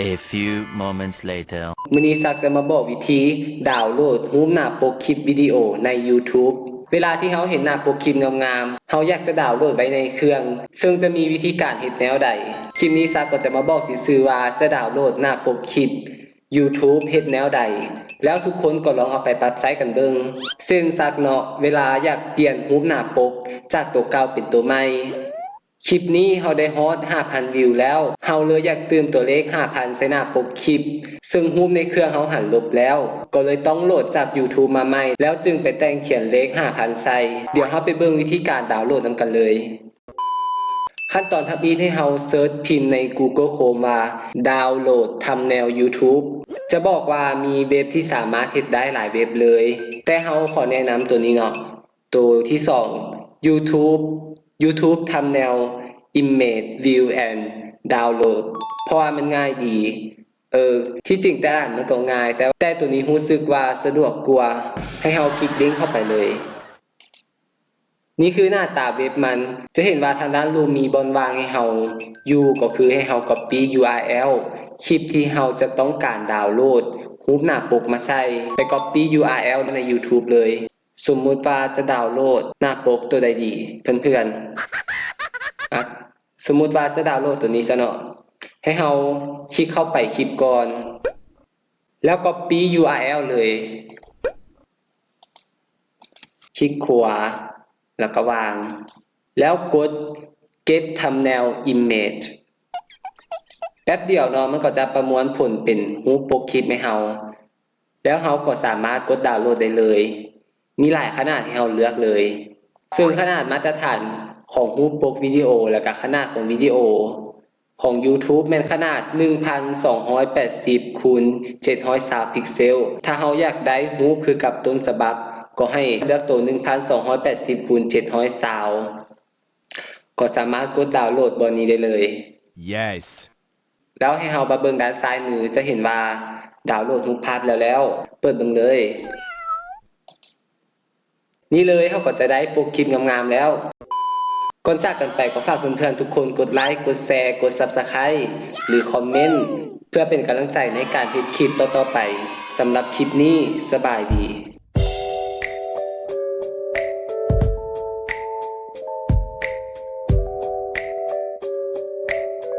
A few moments later. มินิซักจะมาบอกวิธีดาวน์โหลดรูปหน้าปกคลิปวิดีโอใน YouTube เวลาที่เราเห็นหน้าปกคลิปงามๆเราอยากจะดาวน์โหลดไว้ในเครื่อง ซึ่งจะมีวิธีการเฮ็ดแนวใด คลิปนี้ซักก็จะมาบอกซื่อว่าจะดาวน์โหลดหน้าปกคลิป YouTube เฮ็ดแนวใด แล้วทุกคนก็ลองเอาไปปรับใช้กันเบิงซึ่งซักเนาะเวลาอยากเปลี่ยนรูปหน้าปก จากตัวเก่าเป็นตัวใหม่ คลิปนี้เราได้ฮอต5,000 วิวแล้วเราเลยอยากเติมตัวเลข 5,000 ใส่หน้าปกคลิป ซึ่งรูปในเครื่องเราหันลบแล้ว ก็เลยต้องโหลดจาก YouTube มาใหม่ แล้วจึงไปแต่งเขียนเลข 5,000 ใส่ เดี๋ยวเราไปเบิ่งวิธีการดาวน์โหลดนำกันเลย ขั้นตอนทับอีให้เราเซิร์ชพิมพ์ใน Google Chrome ว่าดาวน์โหลดทำแนว YouTube จะบอกว่ามีเว็บที่สามารถเฮ็ดได้หลายเว็บเลย แต่เราขอแนะนำตัวนี้เนาะตัวที่สอง YouTube YouTube ทำแนว Image View and Download เพราะว่ามันง่ายดี เออ ที่จริงแต่อ่านมันก็ง่าย แต่แต่ตัวนี้รู้สึกว่าสะดวกกว่า ให้เราคลิกลิงก์เข้าไปเลย นี่คือหน้าตาเว็บมัน จะเห็นว่าทางด้านรูมีบนวางให้เราอยู่ก็คือให้เรา copy URL คลิปที่เราจะต้องการดาวน์โหลดรูปหน้าปกมาใส่ไป copy URL ใน YouTube เลย สมมุติว่าจะดาวน์โหลดหน้าปกตัวใดดี เพื่อนๆอะสมมุติว่าจะดาวน์โหลดตัวนี้ซะเนาะให้เราคลิกเข้าไปคลิปก่อน แล้ว copy URL เลย คลิกขวา แล้วก็วาง แล้วกด get thumbnail image แป๊บเดียวเนาะมันก็จะประมวลผลเป็นรูปปกคลิปให้เราแล้วเราก็สามารถกดดาวน์โหลดได้เลย มีหลายขนาดที่เราเลือกเลย ซึ่งขนาดมาตรฐานของรูปปกวิดีโอ แล้วก็ขนาดของวิดีโอ ของ YouTube แม่นขนาด 1,280คูณ720พิกเซล ถ้าเราอยากได้รูปคือกับต้นฉบับ ก็ให้เลือกตัว 1,280คูณ720ก็สามารถกดดาวน์โหลดบนนี้ได้เลย Yes. แล้วให้เรามาเบิ่งด้านซ้ายมือจะเห็นว่าดาวน์โหลดรูปภาพแล้วแล้ว เปิดเบิ่งเลย นี่เลยเขาก็จะได้ปกคลิปงามๆแล้วก่อนจากกันไปก็ฝากเพื่อนๆทุกคนกดไลค์กดแชร์กด Subscribe หรือคอมเมนต์เพื่อเป็นกำลังใจในการทำคลิปต่อๆไปสำหรับคลิปนี้สบายดี